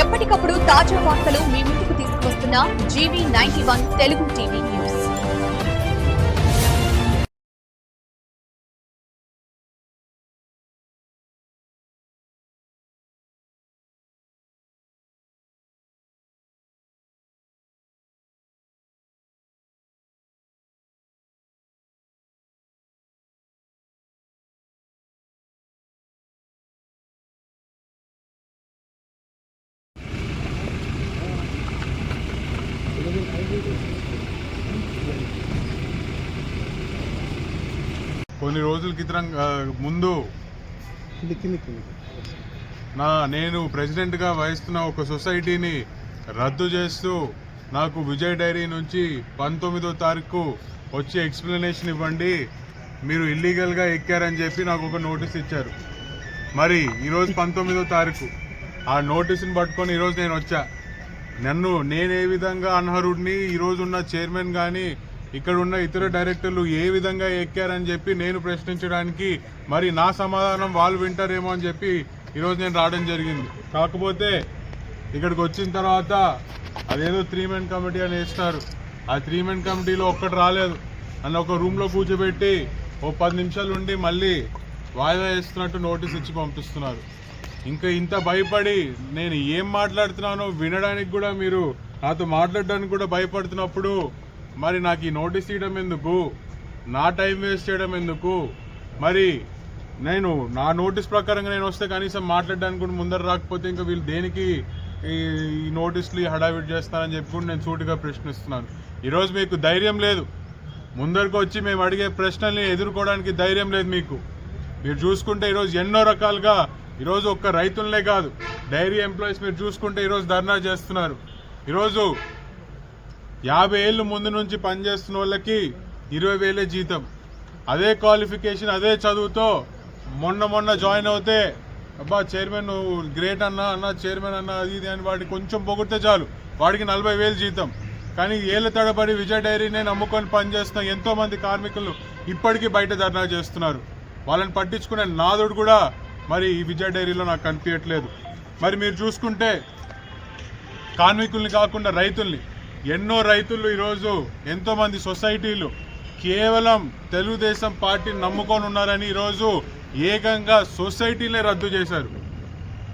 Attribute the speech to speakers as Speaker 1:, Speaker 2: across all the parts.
Speaker 1: ఎప్పటికప్పుడు తాజా వార్తలు మీ ముందుకు తీసుకువస్తున్న GV ninety one Telugu TV news
Speaker 2: కొన్ని రోజుల క్రితం ముందు నా నేను ప్రెసిడెంట్గా వహిస్తున్న ఒక సొసైటీని రద్దు చేస్తూ నాకు విజయ్ డైరీ నుంచి పంతొమ్మిదో తారీఖు వచ్చి ఎక్స్ప్లెనేషన్ ఇవ్వండి. మీరు ఇల్లీగల్గా ఎక్కారని చెప్పి నాకు ఒక నోటీస్ ఇచ్చారు. మరి ఈరోజు పంతొమ్మిదో తారీఖు. ఆ నోటీస్ని పట్టుకొని ఈరోజు నేను వచ్చా. నన్ను నేను ఏ విధంగా అనర్హుడిని ఈరోజు ఉన్న చైర్మన్ కానీ ఇక్కడ ఉన్న ఇతర డైరెక్టర్లు ఏ విధంగా ఎక్కారని చెప్పి నేను ప్రశ్నించడానికి మరి నా సమాధానం వాళ్ళు వింటారేమో అని చెప్పి ఈరోజు నేను రావడం జరిగింది. కాకపోతే ఇక్కడికి వచ్చిన తర్వాత అదేదో త్రీ మెన్ కమిటీ అని వేస్తారు. ఆ త్రీ మెన్ కమిటీలో ఒక్కటి రాలేదు. అన్న ఒక రూమ్లో కూర్చోబెట్టి ఓ పది నిమిషాలు ఉండి మళ్ళీ వాయిదా వేస్తున్నట్టు నోటీస్ ఇచ్చి పంపిస్తున్నారు. ఇంకా ఇంత భయపడి నేను ఏం మాట్లాడుతున్నానో వినడానికి కూడా మీరు నాతో మాట్లాడడానికి కూడా భయపడుతున్నప్పుడు మరి నాకు ఈ నోటీస్ ఇవ్వడం ఎందుకు? నా టైం వేస్ట్ చేయడం ఎందుకు? మరి నేను నా నోటీస్ ప్రకారంగా నేను వస్తే కనీసం మాట్లాడడానికి కూడా ముందర రాకపోతే ఇంకా వీళ్ళు దేనికి ఈ ఈ నోటీసులు హడావిడి చేస్తారని చెప్పి కూడా నేను సూటిగా ప్రశ్నిస్తున్నాను. ఈరోజు మీకు ధైర్యం లేదు. ముందరకు వచ్చి మేము అడిగే ప్రశ్నల్ని ఎదుర్కోవడానికి ధైర్యం లేదు మీకు. మీరు చూసుకుంటే ఈరోజు ఎన్నో రకాలుగా ఈరోజు ఒక్క రైతులనే కాదు డైరీ ఎంప్లాయీస్ మీరు చూసుకుంటే ఈరోజు ధర్నా చేస్తున్నారు. ఈరోజు యాభై ఏళ్ళు ముందు నుంచి పనిచేస్తున్న వాళ్ళకి ఇరవై వేలే జీతం. అదే క్వాలిఫికేషన్ అదే చదువుతో మొన్న మొన్న జాయిన్ అవుతే అబ్బా చైర్మన్ గ్రేట్ అన్నా అన్న చైర్మన్ అన్న అది ఇది అని వాడికి కొంచెం పొగిడితే చాలు. వాడికి నలభై వేలు జీతం. కానీ ఏళ్ళ తడబడి విజయ డైరీనే నమ్ముకొని పనిచేస్తున్న ఎంతోమంది కార్మికులు ఇప్పటికీ బయట ధర్నా చేస్తున్నారు. వాళ్ళని పట్టించుకునే నాదుడు కూడా మరి ఈ విజయ డైరీలో నాకు కనిపించట్లేదు. మరి మీరు చూసుకుంటే కార్మికుల్ని కాకుండా రైతుల్ని ఎన్నో రైతులు ఈరోజు ఎంతోమంది సొసైటీలు కేవలం తెలుగుదేశం పార్టీని నమ్ముకొని ఉన్నారని ఈరోజు ఏకంగా సొసైటీలే రద్దు చేశారు.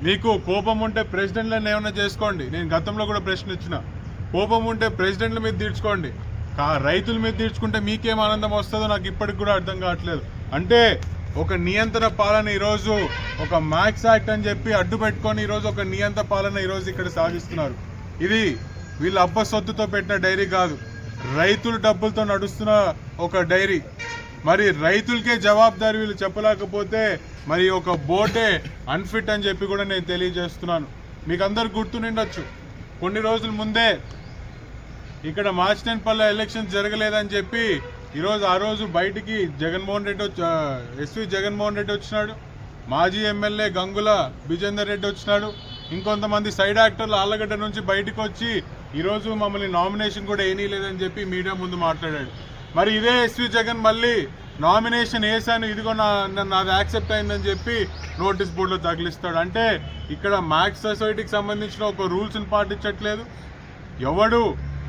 Speaker 2: మీకు కోపం ఉంటే ప్రెసిడెంట్లను ఏమైనా చేసుకోండి. నేను గతంలో కూడా ప్రశ్న ఇచ్చిన. కోపం ఉంటే ప్రెసిడెంట్ల మీద తీర్చుకోండి. కా రైతుల మీద తీర్చుకుంటే మీకేం ఆనందం వస్తుందో నాకు ఇప్పటికి కూడా అర్థం కావట్లేదు. అంటే ఒక నియంత్రణ పాలన ఈరోజు ఒక మ్యాక్స్ యాక్ట్ అని చెప్పి అడ్డు పెట్టుకొని ఈరోజు ఒక నియంత్రణ పాలన ఈరోజు ఇక్కడ సాగిస్తున్నారు. ఇది వీళ్ళ అబ్బ సొత్తుతో పెట్టిన డైరీ కాదు. రైతుల డబ్బులతో నడుస్తున్న ఒక డైరీ. మరి రైతులకే జవాబుదారి వీళ్ళు చెప్పలేకపోతే మరి ఒక బోటే అన్ఫిట్ అని చెప్పి కూడా నేను తెలియజేస్తున్నాను. మీకు అందరు గుర్తు నిండొచ్చు. కొన్ని రోజుల ముందే ఇక్కడ మాచినేనిపల్లె ఎలక్షన్ జరగలేదని చెప్పి ఈరోజు ఆ రోజు బయటికి జగన్మోహన్ రెడ్డి వచ్చి ఎస్వి జగన్మోహన్ రెడ్డి వచ్చినాడు. మాజీ ఎమ్మెల్యే గంగుల బిజేందర్ రెడ్డి వచ్చినాడు. ఇంకొంతమంది సైడ్ యాక్టర్లు ఆళ్ళగడ్డ నుంచి బయటకు వచ్చి ఈరోజు మమ్మల్ని నామినేషన్ కూడా వేయనీయలేదని చెప్పి మీడియా ముందు మాట్లాడాడు. మరి ఇదే ఎస్వి జగన్ మళ్ళీ నామినేషన్ వేసాను ఇదిగో నా నాది యాక్సెప్ట్ అయిందని చెప్పి నోటీస్ బోర్డులో తగిలిస్తాడు. అంటే ఇక్కడ మ్యాథ్స్ సొసైటీకి సంబంధించిన ఒక రూల్స్ని పాటించట్లేదు. ఎవడు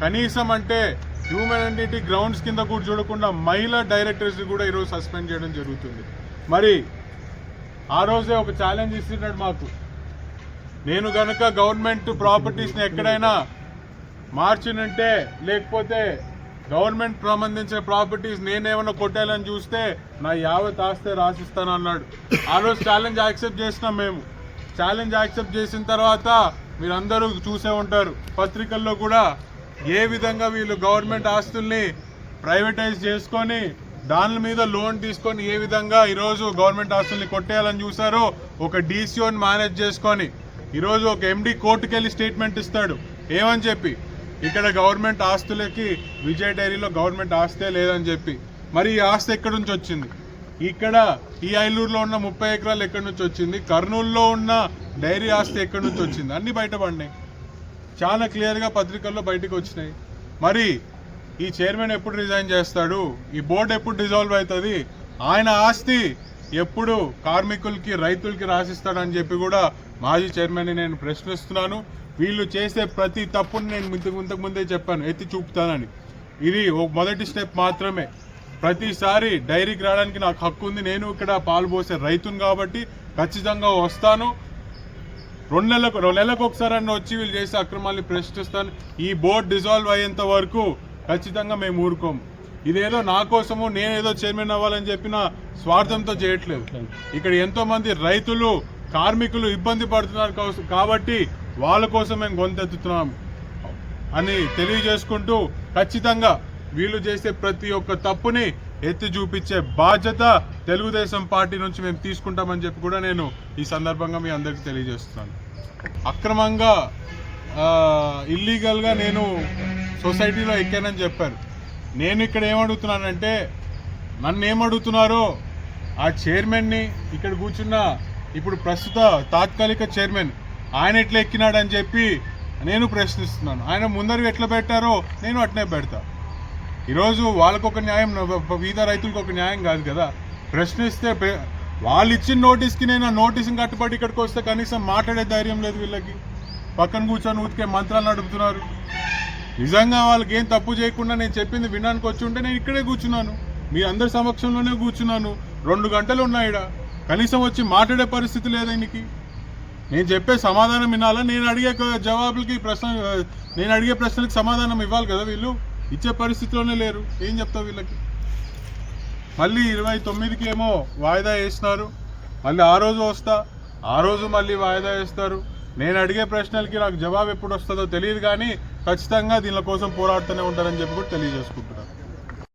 Speaker 2: కనీసం అంటే హ్యూమనిటీ గ్రౌండ్స్ కింద కూడా చూడకుండా మహిళా డైరెక్టర్స్ని కూడా ఈరోజు సస్పెండ్ చేయడం జరుగుతుంది. మరి ఆ రోజే ఒక ఛాలెంజ్ ఇస్తున్నాడు మాకు. నేను కనుక గవర్నమెంట్ ప్రాపర్టీస్ని ఎక్కడైనా మార్చినుంటే లేకపోతే గవర్నమెంట్ సంబంధించిన ప్రాపర్టీస్ నేనేమైనా కొట్టాలని చూస్తే నా యావత్ ఆస్తే రాసిస్తాను అన్నాడు ఆ రోజు ఛాలెంజ్ యాక్సెప్ట్ చేసినాం మేము. ఛాలెంజ్ యాక్సెప్ట్ చేసిన తర్వాత మీరందరూ చూసే ఉంటారు. పత్రికల్లో కూడా ఏ విధంగా వీళ్ళు గవర్నమెంట్ ఆస్తుల్ని ప్రైవేటైజ్ చేసుకొని దాని మీద లోన్ తీసుకొని ఏ విధంగా ఈరోజు గవర్నమెంట్ ఆస్తుల్ని కొట్టేయాలని చూసారో ఒక డీసీఓని మేనేజ్ చేసుకొని ఈరోజు ఒక ఎండి కోర్టుకెళ్ళి స్టేట్మెంట్ ఇస్తాడు. ఏమని చెప్పి? ఇక్కడ గవర్నమెంట్ ఆస్తులకి విజయ్ డైరీలో గవర్నమెంట్ ఆస్తే లేదని చెప్పి. మరి ఈ ఆస్తి ఎక్కడి నుంచి వచ్చింది? ఇక్కడ ఈ ఐలూరులో ఉన్న ముప్పై ఎకరాలు ఎక్కడి నుంచి వచ్చింది? కర్నూలులో ఉన్న డైరీ ఆస్తి ఎక్కడి నుంచి వచ్చింది? అన్ని బయటపడినాయి. చాలా క్లియర్గా పత్రికల్లో బయటకు వచ్చినాయి. మరి ఈ చైర్మన్ ఎప్పుడు రిజైన్ చేస్తాడు? ఈ బోర్డు ఎప్పుడు డిజాల్వ్ అవుతుంది? ఆయన ఆస్తి ఎప్పుడు కార్మికులకి రైతులకి రాసిస్తాడని చెప్పి కూడా మాజీ చైర్మన్ని నేను ప్రశ్నిస్తున్నాను. వీళ్ళు చేసే ప్రతి తప్పుని నేను ఇంతకు ముందే చెప్పాను. ఎత్తి చూపుతానని. ఇది ఒక మొదటి స్టెప్ మాత్రమే. ప్రతిసారి డైరీకి రావడానికి నాకు హక్కు ఉంది. నేను ఇక్కడ పాలు పోసే రైతును కాబట్టి ఖచ్చితంగా వస్తాను. రెండు నెలలకు రెండు నెలలకు ఒకసారి అన్న వచ్చి వీళ్ళు చేసే అక్రమాల్ని ప్రశ్నిస్తాను. ఈ బోర్డు డిజాల్వ్ అయ్యేంత వరకు ఖచ్చితంగా మేము ఊరుకోము. ఇదేదో నా కోసము నేనేదో చైర్మన్ అవ్వాలని చెప్పిన స్వార్థంతో చేయట్లేదు. ఇక్కడ ఎంతో మంది రైతులు కార్మికులు ఇబ్బంది పడుతున్నారు కాబట్టి వాళ్ళ కోసం మేము గొంతెత్తుతున్నాం అని తెలియజేసుకుంటూ ఖచ్చితంగా వీళ్ళు చేసే ప్రతి ఒక్క తప్పుని ఎత్తి చూపించే బాధ్యత తెలుగుదేశం పార్టీ నుంచి మేము తీసుకుంటామని చెప్పి కూడా నేను ఈ సందర్భంగా మీ అందరికీ తెలియజేస్తున్నాను. అక్రమంగా ఇల్లీగల్గా నేను సొసైటీలో ఎక్కానని చెప్పారు. నేను ఇక్కడ ఏమడుగుతున్నానంటే నన్ను ఏమడుగుతున్నారో ఆ చైర్మన్ని ఇక్కడ కూర్చున్న ఇప్పుడు ప్రస్తుత తాత్కాలిక చైర్మన్ ఆయన ఎట్లా ఎక్కినాడని చెప్పి నేను ప్రశ్నిస్తున్నాను. ఆయన ముందరు ఎట్లా పెట్టారో నేను అట్నే పెడతా. ఈరోజు వాళ్ళకు ఒక న్యాయం వీధ రైతులకు ఒక న్యాయం కాదు కదా. ప్రశ్నిస్తే వాళ్ళు ఇచ్చిన నోటీస్కి నేను ఆ నోటీస్ని కట్టుబడి ఇక్కడికి వస్తే కనీసం మాట్లాడే ధైర్యం లేదు వీళ్ళకి. పక్కన కూర్చొని ఊతికే మంత్రాలు నడుపుతున్నారు. నిజంగా వాళ్ళకి ఏం తప్పు చేయకుండా నేను చెప్పింది వినడానికి వచ్చి ఉంటే నేను ఇక్కడే కూర్చున్నాను. మీ అందరి సమక్షంలోనే కూర్చున్నాను. రెండు గంటలు ఉన్నాయి కనీసం వచ్చి మాట్లాడే పరిస్థితి లేదు ఆయనకి నేను చెప్పే సమాధానం వినాలా? నేను అడిగే జవాబులకి ప్రశ్న నేను అడిగే ప్రశ్నలకు సమాధానం ఇవ్వాలి కదా వీళ్ళు? ఇచ్చే పరిస్థితిలోనే లేరు. ఏం చెప్తావు వీళ్ళకి? మళ్ళీ ఇరవై తొమ్మిదికి ఏమో వాయిదా వేసినారు. మళ్ళీ ఆ రోజు వస్తా. ఆ రోజు మళ్ళీ వాయిదా వేస్తారు. నేను అడిగే ప్రశ్నలకి నాకు జవాబు ఎప్పుడు వస్తుందో తెలియదు కానీ ఖచ్చితంగా దీని కోసం పోరాడుతూనే ఉంటారని చెప్పి కూడా తెలియజేసుకుంటున్నాను.